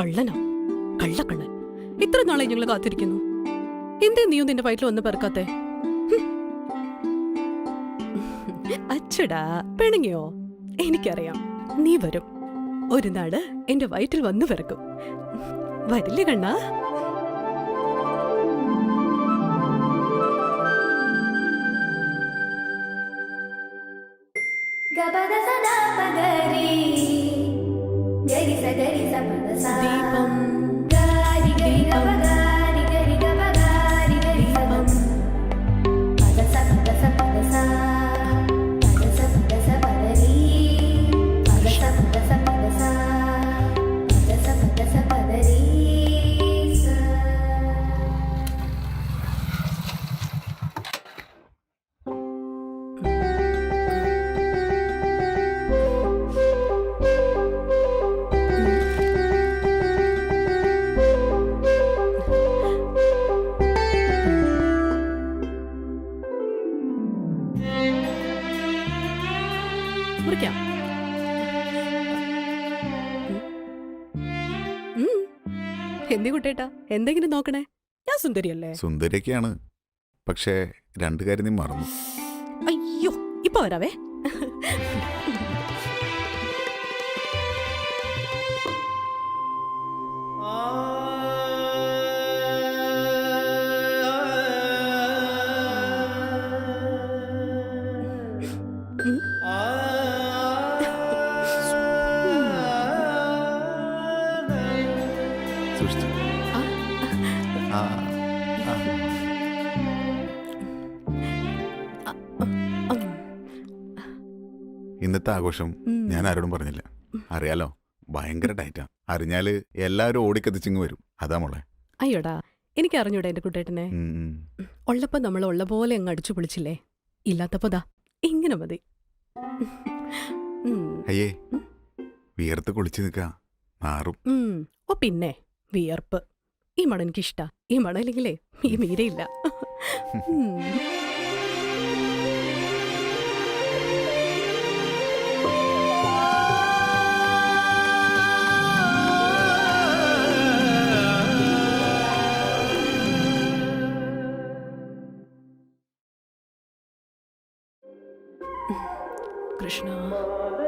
കള്ളനോ? കള്ളക്കണ്ണൻ ഇത്ര നാളെ ഞങ്ങൾ കാത്തിരിക്കുന്നു. എന്തേ നീയും നിന്റെ വയറ്റിൽ വന്ന് പെറുക്കാത്ത? അച്ചടാ പിണങ്ങിയോ? എനിക്കറിയാം നീ വരും. ഒരു നാട് എന്റെ വയറ്റിൽ വന്നു പിറക്കും. വരില്ല കണ്ണ? ഗപദ സദാ പദ deep എന്തെങ്കിലും നോക്കണേ. ഞാൻ സുന്ദരിയല്ലേ? സുന്ദരിയൊക്കെയാണ്. പക്ഷേ രണ്ടു കാര്യം നീ മറന്നു. അയ്യോ ഇപ്പൊ വരാവേ. ഇന്നത്തെ ആഘോഷം ഞാൻ ആരോടും പറഞ്ഞില്ല. അറിയാലോ? ഭയങ്കര ടൈറ്റാ അറിഞ്ഞാൽ എല്ലാവരും ഓടിക്കത്തിച്ചിങ് വരും. അതാ മോളെ. അയ്യോടാ എനിക്ക് അറിഞ്ഞൂടാ എന്റെ കുട്ടേട്ടനെ. ഉള്ളപ്പോ നമ്മൾ ഉള്ള പോലെ അങ്ങ് അടിച്ചു പൊളിച്ചില്ലേ? ഇല്ലാത്തപ്പോ ദാ ഇങ്ങനെ മതി. അയ്യേ വിയർത്ത് കുളിച്ചു നിൽക്കാ മാറും. ഓ പിന്നെ വിയർപ്പ്. ഈ മണം എനിക്കിഷ്ടാ. ഈ മണം ഇല്ലെങ്കിലേ ഈ മീരയില്ല. ഉം.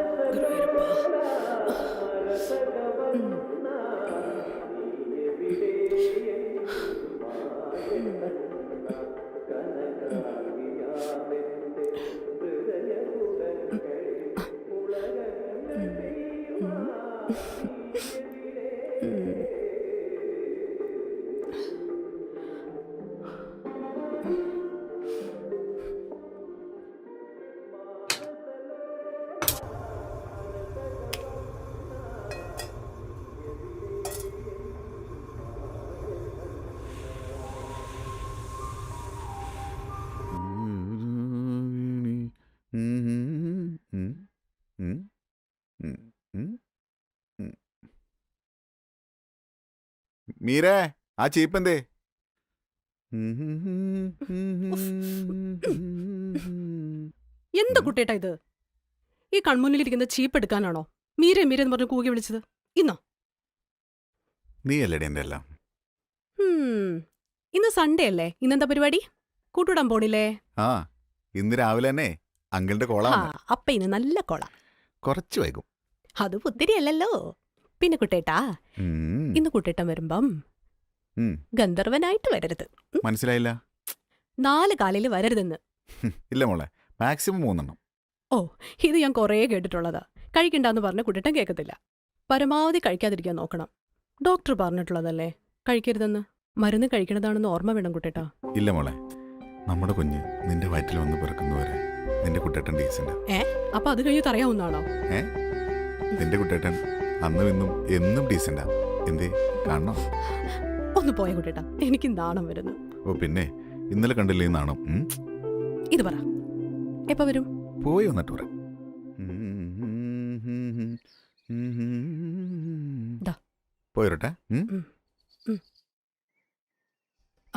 മീരേ ആ ചീപ്പ് എന്തേ എന്താ കുട്ടേട്ടാ ഇത്? ഈ കൺമുന്നിലിരിക്കുന്ന ചീപ്പ് എടുക്കാനാണോ മീരെ മീരെ എന്ന് പറഞ്ഞു കൂകി വിളിച്ചത്. ഇന്നോ? നീ അല്ലേടി എന്റെ എല്ലാം. ഇന്ന് സൺഡേ അല്ലേ? ഇന്നെന്താ പരിപാടി? കൂട്ടുവിടാൻ പോണില്ലേ? ആ ഇന്ന് രാവിലെ തന്നെ അങ്കിളിന്റെ കോള അപ്പ ഇന്ന് നല്ല കോള. കുറച്ച് വൈകും. അത് പുത്തിരിയല്ലല്ലോ പിന്നെ കുട്ടേട്ടാ ഇന്ന് കുട്ടേട്ടൻ വരുമ്പം ഗന്ധർവനായിട്ട് വരരുത്. മനസ്സിലായില്ല? നാല് കാലിൽ വരരുതെന്ന്. ഇല്ല മോളെ മാക്സിമം മൂന്നെണ്ണം. ഓ ഇത് ഞാൻ കുറേ കേട്ടിട്ടുള്ളതാ. കഴിക്കണ്ടെന്ന് പറഞ്ഞ കുട്ടേട്ടൻ കേൾക്കത്തില്ല പരമാവധി കഴിക്കാതിരിക്കാൻ നോക്കണം. ഡോക്ടർ പറഞ്ഞിട്ടുള്ളതല്ലേ? കഴിക്കരുതെന്ന്. മരുന്ന് കഴിക്കണതാണെന്ന് ഓർമ്മ വേണം കുട്ടേട്ടാ. ഇല്ല മോളെ നമ്മുടെ കുഞ്ഞ് നിന്റെ വയറ്റിൽ വന്ന് പിറക്കുന്നവരെ നിന്റെ കുട്ടേട്ടൻ ഡീസന്റ്. അപ്പൊ അത് കഴിഞ്ഞ് തറയാവുന്നാണോ നിന്റെ കുട്ടേട്ടൻ അന്നും ഇന്നും എന്നും ഡീസന്റാ എന്തേ? കാണണോ? ഒന്ന് പോയ കുട്ടേട്ടാ. എനിക്ക് നാണം വരുന്നു. ഓ പിന്നെ. ഇന്നലെ കണ്ടില്ലേ നാണം? ഉം? ഇത് പറ. എപ്പ വരും? പോയി വന്നിട്ട് പറ ദാ. പോയിരട്ടെ ഉം?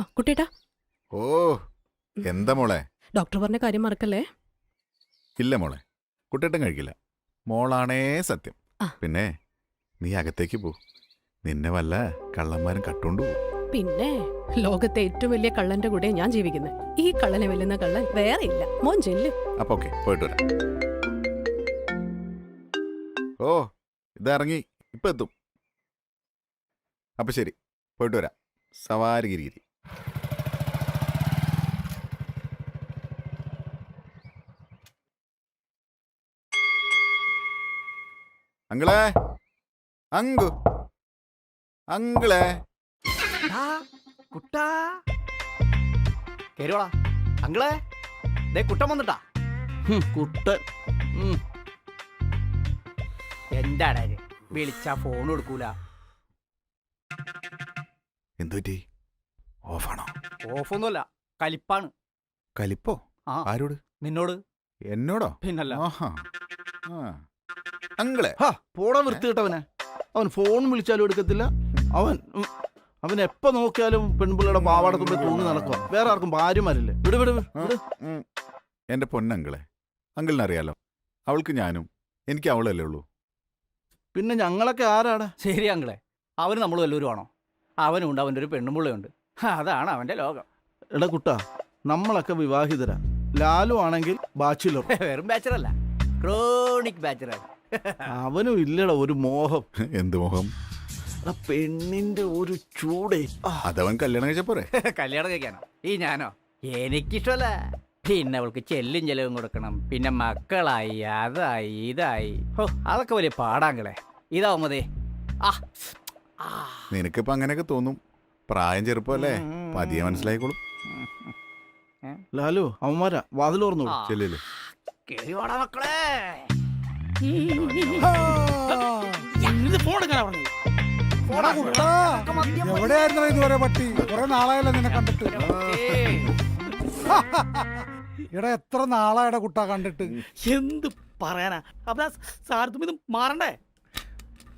ആ കുട്ടേട്ടാ. ഓ എന്താ മോളെ? ഡോക്ടർ പറഞ്ഞ കാര്യം മറക്കല്ലേ? ഇല്ല മോളെ. കുട്ടിയേട്ടൻ കഴിക്കില്ല. മോളാണേ സത്യം. ആ. പിന്നെ? നീ അകത്തേക്ക് പോ. നിന്നെ വല്ല കള്ളന്മാരും കട്ടുകൊണ്ട് പോകും പിന്നെ ലോകത്തെ ഏറ്റവും വലിയ കള്ളന്റെ കൂടെ ഞാൻ ജീവിക്കുന്നത് ഈ കള്ളനെ വെല്ലുന്ന കള്ളൻ വേറെ ഇല്ല. മോൻ ചെല്ല്. അപ്പൊ ഓക്കെ പോയിട്ട് വരാം. ഓ ഇതറങ്ങി. ഇപ്പൊ എത്തും. അപ്പൊ ശരി പോയിട്ട് വരാം. സവാരി ഗിരിഗിരി അങ്കിളെ! അങ്കു. അങ്കിളെ. ആ, കുട്ടാ. കേരുവാളാ അങ്കിളെ ദേ കുട്ടൻ വന്നിട്ടാ. കുട്ടൻ. ഉം. എന്താടാ ഇത്? വിളിച്ചാ ഫോൺ കൊടുക്കൂല. എന്തുപറ്റി ഓഫാണോ? ഓഫൊന്നുമല്ല കലിപ്പാണ്. കലിപ്പോ? ആ. ആരോട്? നിന്നോട്. എന്നോടോ? പിന്നല്ല. ആഹാ. ആ. അങ്കിളെ. പോടാ പോടാ വൃത്തികെട്ടവനെ. അവൻ ഫോൺ വിളിച്ചാലും എടുക്കത്തില്ല. അവൻ അവൻ എപ്പോ നോക്കിയാലും പെൺപിള്ളയുടെ പാവാട തുമ്പി തൂങ്ങി നടക്കുക വേറെ ആർക്കും ഭാര്യമാരില്ലേ? വിട് വിട്. എന്റെ പൊന്നങ്കിളെ അങ്കിളിനറിയാലോ? അവൾക്ക് ഞാനും എനിക്ക് അവളല്ലേ ഉള്ളൂ. പിന്നെ ഞങ്ങളൊക്കെ ആരാടാ ശരി അങ്കിളെ അവന് നമ്മൾ വല്ലവരും ആണോ? അവനുണ്ട് അവന്റെ ഒരു പെണ്ണുമുള്ളയുണ്ട് അതാണ് അവന്റെ ലോകം. എടാ കുട്ടാ നമ്മളൊക്കെ വിവാഹിതരാ. ലാലു ആണെങ്കിൽ ബാച്ചിലർ. വെറും ബാച്ചറല്ല ക്രോണിക് ബാച്ചറാണ് അവനും ഇല്ലട ഒരു മോഹം. എന്ത് മോഹം? പെണ്ണിന്റെ ഒരു ചൂടേ. ആ, അതവൻ കല്യാണം കഴിച്ച പോരെ? കല്യാണം കഴിക്കാനോ? ഈ ഞാനോ? എനിക്കിഷ്ടമല്ല. പിന്നെ അവൾക്ക് ചെല്ലും ചെലവും കൊടുക്കണം. പിന്നെ മക്കളായി അതായി ഇതായി. ഹോ അതൊക്കെ വലിയ പാടാങ്കളെ. ഇതാവുമതേ മതി ആ. ആ. നിനക്കിപ്പോ അങ്ങനെയൊക്കെ തോന്നും. പ്രായം ചെറുപ്പമല്ലേ? പതിയെ മനസ്സിലായിക്കോളും. ലാലു അവന്മാരാ വാതിലോർന്നു ചെല്ലേ ചെല്ലില്ലേ കേറി വാടാ മക്കളെ. എവിടെയായിരുന്നു ഇതുവരെ പട്ടി? കുറെ നാളായല്ലോ നിന്നെ കണ്ടിട്ട്. ഇവിടെ എത്ര നാളായടാ കുട്ട കണ്ടിട്ട്. എന്ത് പറയാനാ? അപ്പൊ സാർത്തും ഇത് മാറണ്ടേ?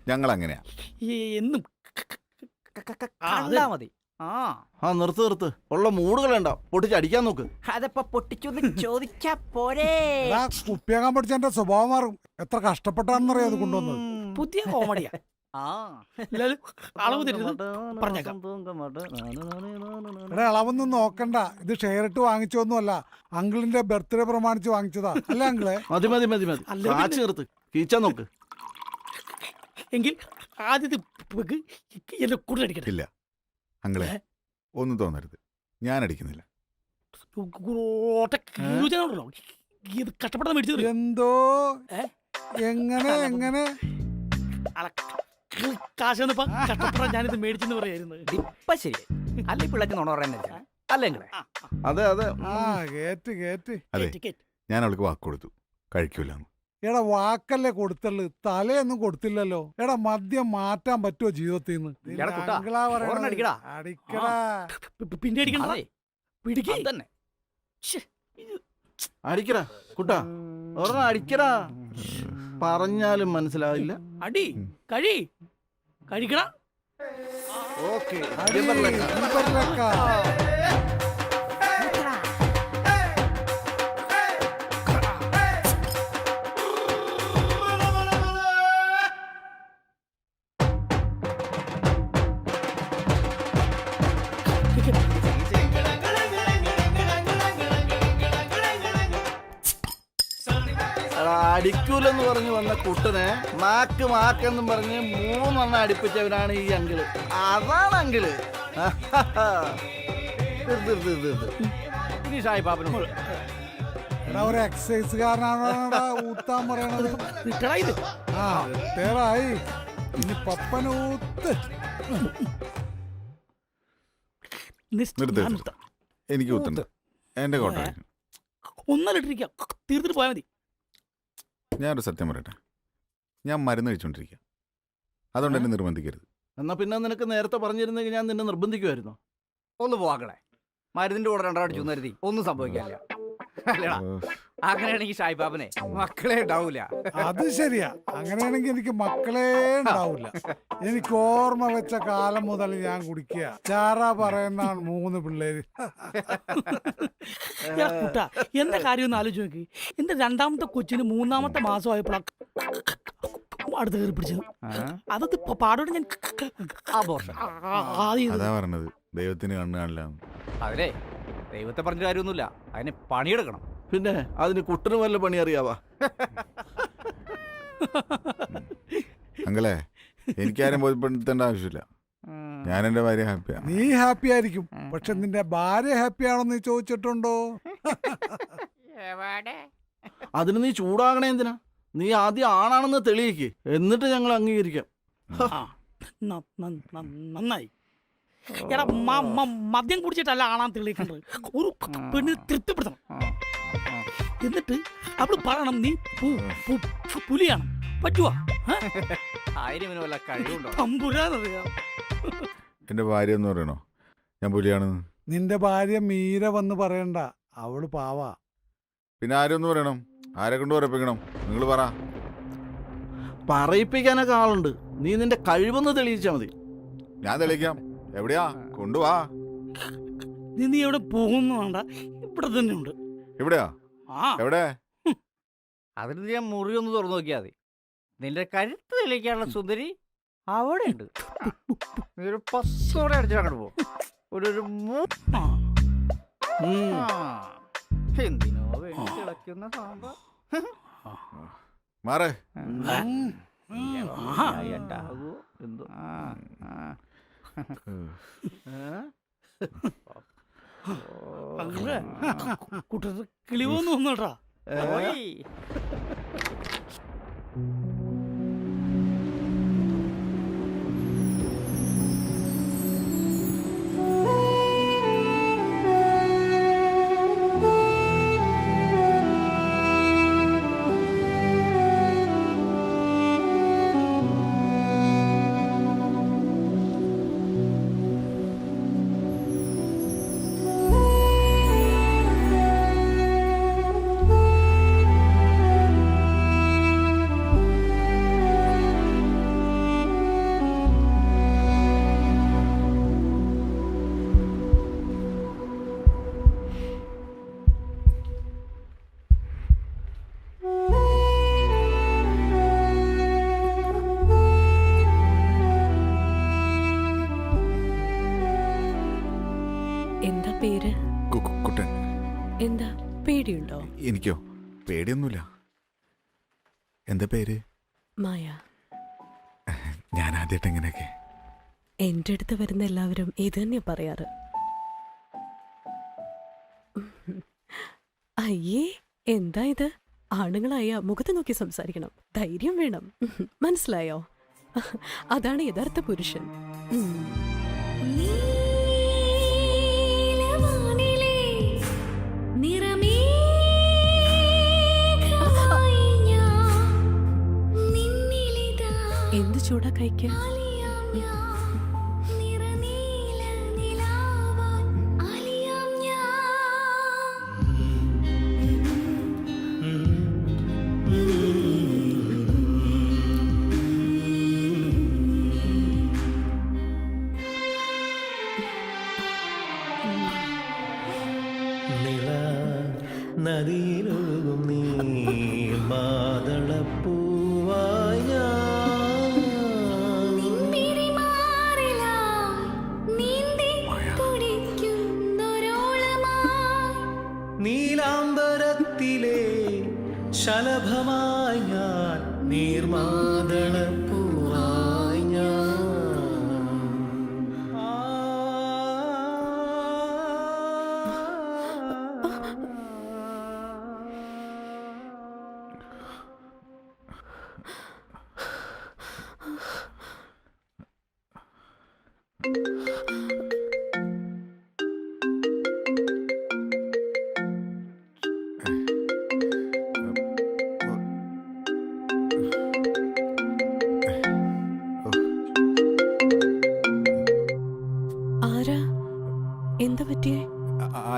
ഞങ്ങൾ അങ്ങനെയാ എന്നും കണ്ടാ മതി. ആ. നിർത്ത് നിർത്ത്. ഉള്ള മൂടുകളുണ്ട പൊട്ടിച്ചടിക്കാൻ നോക്ക്. അതപ്പോ പൊട്ടിച്ചൊന്ന് ചോദിച്ചാ പോരേ. കുപ്പിയാകാൻ പഠിച്ച എന്റെ സ്വഭാവം മാറും. എത്ര കഷ്ടപ്പെട്ടാണെന്നറിയോ അത് കൊണ്ടുവന്നത്. പുതിയ കോമഡിയാ. എടാ അളവൊന്നും നോക്കണ്ട. ഇത് ഷെയർ ഇട്ട് വാങ്ങിച്ചൊന്നുമല്ല അങ്കിളിന്റെ ബർത്ത്ഡേ പ്രമാണിച്ച് വാങ്ങിച്ചതാ. അല്ലേ അങ്കിളെ? മതി മതി മതി മതി. അല്ല കാച്ചു നിർത്ത്. കീച്ചാൻ നോക്ക്. എങ്കിൽ ആദ്യത്തെ പെഗ് എന്നെ കൂടുതലടിക്കട്ടെ ഇല്ല. അങ്കിളെ ഏ? ഒന്നും തോന്നരുത്. ഞാൻ അടിക്കുന്നില്ല എന്തോ? എങ്ങനെ എങ്ങനെ? കാശ് ഞാനിത് മേടിച്ചെന്ന് പറയായിരുന്നു. ഇപ്പൊ ശരി. അല്ല പിള്ളേച്ച് നോണ പറയുന്നത് അല്ലെങ്കിലേ അതെ അതെ. ആ കേറ്റ് കേറ്റ്. അതെ ടിക്കറ്റ് ഞാൻ അവൾക്ക് വാക്ക് കൊടുത്തു. കഴിക്കൂലെന്ന്. എടാ വാക്കല്ലേ കൊടുത്തുള്ളു തലയൊന്നും കൊടുത്തില്ലല്ലോ. എടാ മദ്യം മാറ്റാൻ പറ്റുമോ ജീവിതത്തിൽ നിന്ന് അടിക്കടാ. പിന്നെ തന്നെ അടിക്കടാ കുട്ടാ. ഒരെണ്ണം അടിക്കടാ. പറഞ്ഞാലും മനസ്സിലാവില്ല. അടി കഴി. കഴിക്കണ ഓക്കെ. അടിക്കൂലെന്ന് പറഞ്ഞു വന്ന കുട്ടനെ മാക്ക് മാക്ക് മാക്കെന്നും പറഞ്ഞ് മൂന്നെണ്ണം അടിപ്പിച്ചവനാണ് ഈ അങ്കിൾ. അതാണ് അങ്കിൾ. ഇനി ഷായി പാപ്പനും ഒരു ഊത്താൻ പറയണത്? ആ റിട്ടയറായി ഇനി പപ്പനൂത്ത് എനിക്ക് കുത്തണ്ട എന്റെ കോട്ട. ഒന്നല്ല ഇട്ടിരിക്കാം തീർത്തിട്ട് പോയാൽ മതി. ഞാനൊരു സത്യം പറയട്ടെ? ഞാൻ മരുന്ന് കഴിച്ചുകൊണ്ടിരിക്കുക അതുകൊണ്ട് എന്നെ നിർബന്ധിക്കരുത്. എന്നാ പിന്നെ നിനക്ക് നേരത്തെ പറഞ്ഞിരുന്നെങ്കിൽ ഞാൻ നിന്നെ നിർബന്ധിക്കുമായിരുന്നു ഒന്ന് പോകണേ മരുന്നിന്റെ കൂടെ രണ്ടാടിച്ചു കരുതി ഒന്നും സംഭവിക്കാനില്ല. അല്ലടാ അങ്ങനെയാണെങ്കിൽ ഷായി പാപ്പനെ മക്കളെ ഉണ്ടാവൂല അത് ശരിയാ അങ്ങനെയാണെങ്കിൽ എനിക്ക് മക്കളേ ഉണ്ടാവില്ല എനിക്ക് ഓർമ്മ വെച്ച കാലം മുതൽ ഞാൻ കുടിക്കുക ചാറ പറയുന്ന മൂന്ന് പിള്ളേര് എടാ കുട്ടാ എന്റെ കാര്യം ഒന്ന് ആലോചിച്ച് നോക്കി എന്റെ രണ്ടാമത്തെ കൊച്ചിന് മൂന്നാമത്തെ മാസമായപ്പോഴാണ് അടുത്ത് കയറി പിടിച്ചത് അതത് അതൊക്കെ പ- പാടോടെ ഞാൻ അബോർഷൻ ആ, ആ. അതാ പറഞ്ഞത് ദൈവത്തിന് കണ്ണു കാണില്ല അതിലേ ദൈവത്തെ പറഞ്ഞ കാര്യമൊന്നുമില്ല. അതിന് പണിയെടുക്കണം. പിന്നെ അതിന് കുട്ടന് വല്ല പണി അറിയാവാ? അങ്ങളെ എനിക്കാരും ബോധ്യപ്പെടുത്തേണ്ട ആവശ്യമില്ല. ഞാൻ എന്റെ ഭാര്യ ഹാപ്പിയാണ് നീ ഹാപ്പി ആയിരിക്കും. പക്ഷെ നിന്റെ ഭാര്യ ഹാപ്പി ആണെന്ന് നീ ചോദിച്ചിട്ടുണ്ടോ? അതിന് നീ ചൂടാകണേ എന്തിനാ? നീ ആദ്യം ആണാണെന്ന് തെളിയിക്ക്. എന്നിട്ട് ഞങ്ങൾ അംഗീകരിക്കാം. ന- ന- ന- നന്നായി. എടാ മ- മ- മദ്യം കുടിച്ചിട്ടല്ല ആണാൻ തെളിയിക്കേണ്ടത്. ഒരു പെണ്ണിനെ തൃപ്തിപ്പെടുത്തണം. എന്നിട്ട് അവൾ പറയണം നീ പു- പു- പു- പുലിയാണ്. പറ്റുവാ? എന്റെ ഭാര്യ എന്ന് പറയണോ? ഞാൻ പുലിയാണ്. നിന്റെ ഭാര്യ മീര വന്ന് പറയണ്ട. അവൾ പാവാ. പിന്നെ ആരൊന്ന് പറയണം? ആരെ കൊണ്ട് പറയിപ്പിക്കണം? നിങ്ങൾ പറ. പറയിപ്പിക്കാനൊക്കെ ആളുണ്ട്. നീ നിന്റെ കഴിവൊന്ന് തെളിയിച്ചാ മതി. ഞാൻ തെളിയിക്കാം. എവിടെയാ? കൊണ്ടുവാ. നീ നീ എവിടെ പോകുന്നു വേണ്ട ഇവിടെ തന്നെ ഉണ്ട്. എവിടെയാ? ആ. എവിടെ? അതിന് ഞാൻ ആ മുറി ഒന്ന് തുറന്നു നോക്കിയാൽ മതി. നിന്റെ കരുത്ത് തെളിയിക്കാനുള്ള സുന്ദരി അവിടെ ഉണ്ട്. നീ ഒരു പത്തോടെ അടിച്ചു അങ്ങോട്ട് പോ. ഒരു ഒരു മൂ- ആ. ആ. എന്തിനോ വേണ്ടി തിളയ്ക്കുന്ന സാമ്പാർ. മാറേ. ഉണ്ടാകുമോ എന്തോ ആ ആ. അങ്ങനെ കൂട്ടത്തിൽ കിളിവോന്ന് വന്നോട്ടാ എനിക്കോ പേടിയൊന്നുമില്ല. എന്താ പേര്? മായ. ഞാൻ ആദ്യമായിട്ട് എങ്ങനെയൊക്കെ എന്റെ അടുത്ത് വരുന്ന എല്ലാവരും ഇത് തന്നെയാ പറയാറ്. അയ്യേ എന്താ ഇത്? ആണുങ്ങളായ മുഖത്ത് നോക്കി സംസാരിക്കണം. ധൈര്യം വേണം. മനസ്സിലായോ? അതാണ് യഥാർത്ഥ പുരുഷൻ. ചൂടാ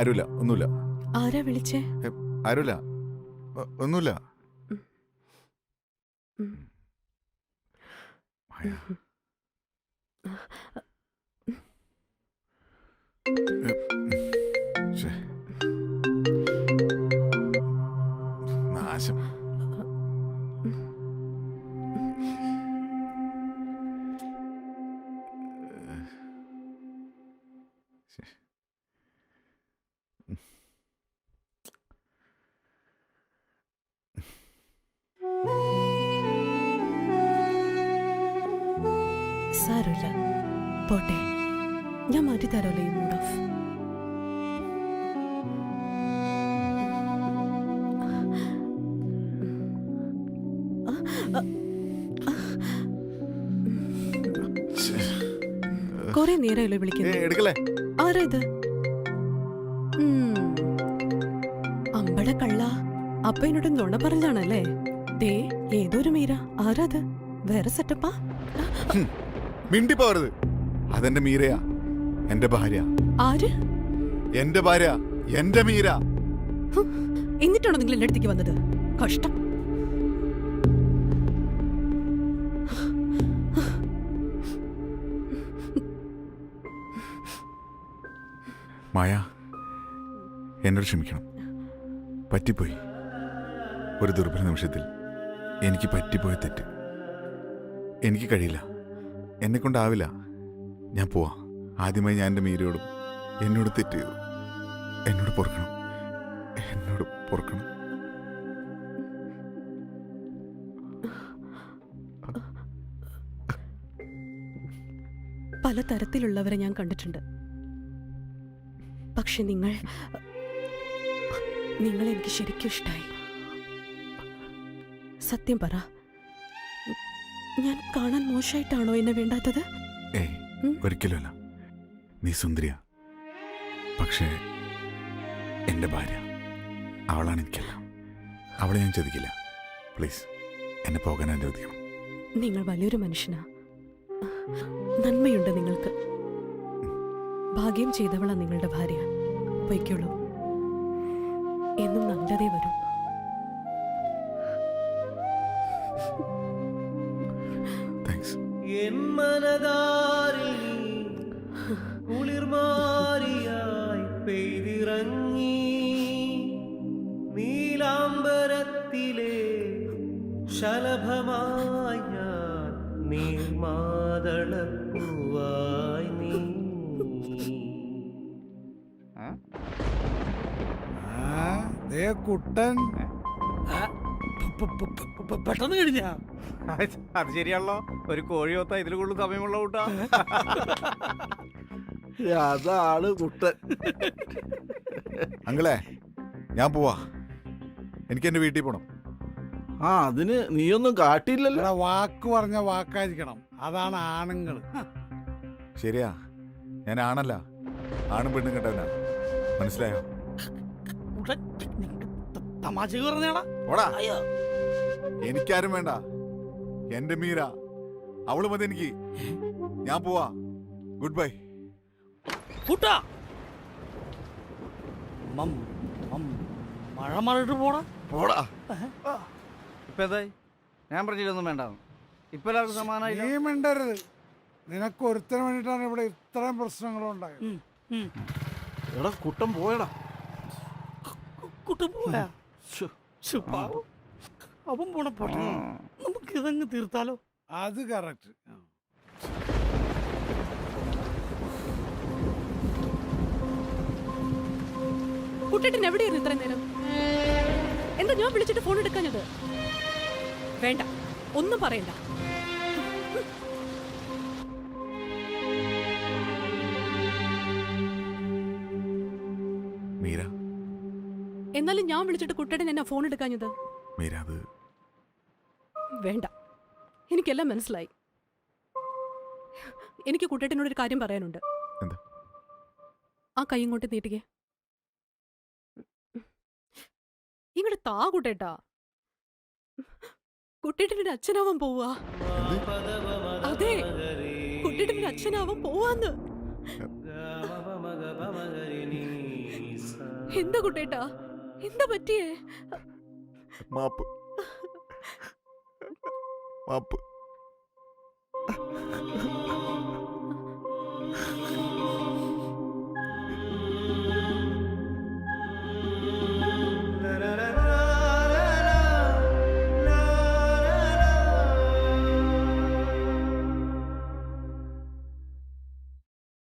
ആരുമില്ല ഒന്നുമില്ല. ആരാ വിളിച്ചേ? ആരുമില്ല. ഒന്നുമില്ല. പോട്ടെ. ഞാൻ മാറ്റി തരാമല്ലോ ഈ മൂഡ് ഓഫ് കൊറേ നേരമല്ലോ വിളിക്കുന്നത്? ആരാ ഇത്. അമ്പട കള്ള അപ്പ എന്നോട് നുണ പറഞ്ഞാണല്ലേ? ദേ ഏതൊരു മീര. ആരാത് വേറെ സെറ്റപ്പാ മിണ്ടി പോകരുത് അതെന്റെ മീരയാ. എന്റെ ഭാര്യ. ആര്? എന്റെ ഭാര്യ. എന്റെ മീര. എന്നിട്ടാണോ നിങ്ങൾ എന്റെ അടുത്തേക്ക് വന്നത്? കഷ്ടം. മായ എന്നോട് ക്ഷമിക്കണം. പറ്റിപ്പോയി. ഒരു ദുർബല നിമിഷത്തിൽ എനിക്ക് പറ്റിപ്പോയ തെറ്റ്. എനിക്ക് കഴിയില്ല. എന്നെ കൊണ്ടാവില്ല ഞാൻ പോവാ. ആദ്യമായി ഞാൻ എന്റെ മീരയോടും എന്നോട് തെറ്റ് ചെയ്തു. എന്നോട് പൊറുക്കണം. എന്നോട് പൊറുക്കണം. പല തരത്തിലുള്ളവരെ ഞാൻ കണ്ടിട്ടുണ്ട്. പക്ഷെ നിങ്ങൾ നിങ്ങൾ എനിക്ക് ശരിക്കും ഇഷ്ടമായി സത്യം പറ. ഞാൻ കാണാൻ മോശമായിട്ടാണോ എന്നെ വേണ്ടാത്തത്? ഏയ് ഉം? ഒരിക്കലുമല്ല. നീ സുന്ദരിയ. പക്ഷേ എന്റെ ഭാര്യ അവളാണ് എനിക്കെല്ലാം. അവളെ ഞാൻ ചതിക്കില്ല പ്ലീസ് എന്നെ പോകാൻ അനുവദിക്കണം നിങ്ങൾ വലിയൊരു മനുഷ്യനാ. നന്മയുണ്ട് നിങ്ങൾക്ക്. ഭാഗ്യം ചെയ്തവളാ നിങ്ങളുടെ ഭാര്യ. പൊയ്ക്കോളൂ. എന്നും നല്ലതേ വരും. ദേ കുട്ടൻ. പെട്ടെന്ന് കഴിഞ്ഞ. അത് ശരിയാണല്ലോ. ഒരു കോഴി ഒത്ത ഇതിൽ കൂടുതൽ സമയമുള്ള കൂട്ടാ. അതാണ് കുട്ടൻ. അങ്കിളെ ഞാൻ പോവാ. എനിക്ക് എന്റെ വീട്ടിൽ പോണം. ആ അതിന് നീയൊന്നും കാട്ടിയില്ലല്ലോ. വാക്ക് പറഞ്ഞ വാക്കായിരിക്കണം. അതാണ് ആണുങ്ങൾ ശരിയാ ഞാൻ ആണല്ല. ആണും പെണ്ണും കെട്ടവനാ. മനസ്സിലായോ? ഉടൻ ത- തമാശ പറഞ്ഞാടാ. ഓടാ. അയ്യോ. എനിക്കാരും വേണ്ട. എന്റെ മീര. അവൾ മതി എനിക്ക് ഞാൻ പോവാ. Good bye. കൂട്ടാ. മം മം. മഴ മറിട്ട് പോടാ. പോടാ. ഇപ്പൊ ഞാൻ പറഞ്ഞിട്ടൊന്നും വേണ്ട. ഇപ്പൊ എല്ലാവർക്കും സമാനമായി നീ മിണ്ടരുത്. നിനക്ക് ഒരുത്തരം വേണ്ടിയിട്ടാണ് ഇവിടെ ഇത്രയും പ്രശ്നങ്ങളും ഉണ്ടായത്. എടാ കുട്ടം പോയടാ. കുട്ടം പോയാ? പാവം. അവൻ പോണ നമുക്ക് ഇതങ്ങ് തീർത്താലോ? അത് കറക്റ്റ് കുട്ടേട്ടൻ എവിടെയായിരുന്നു ഇത്രയും നേരം? എന്താ ഞാൻ വിളിച്ചിട്ട് ഫോൺ എടുക്കാഞ്ഞത്? വേണ്ട ഒന്നും പറയണ്ട. എന്നാലും ഞാൻ വിളിച്ചിട്ട് കുട്ടിയുടെ എന്നെ ഫോൺ എടുക്കാഞ്ഞത്? മീര അത് വേണ്ട. എനിക്കെല്ലാം മനസ്സിലായി. എനിക്ക് കുട്ടേട്ടനോട് ഒരു കാര്യം പറയാനുണ്ട്. എന്താ? ആ കൈ ഇങ്ങോട്ട് നീട്ടിക്കേ. ഇങ്ങോട്ട് താ കുട്ടേട്ടാ. കുട്ടേട്ടനൊരു അച്ഛനാവാൻ പോവാ. അതെ കുട്ടേട്ടനൊരു അച്ഛനാവാൻ പോവാന്ന്. എന്താ കുട്ടേട്ടാ? എന്താ പറ്റിയേ? മാപ്പ്. മാപ്പ്.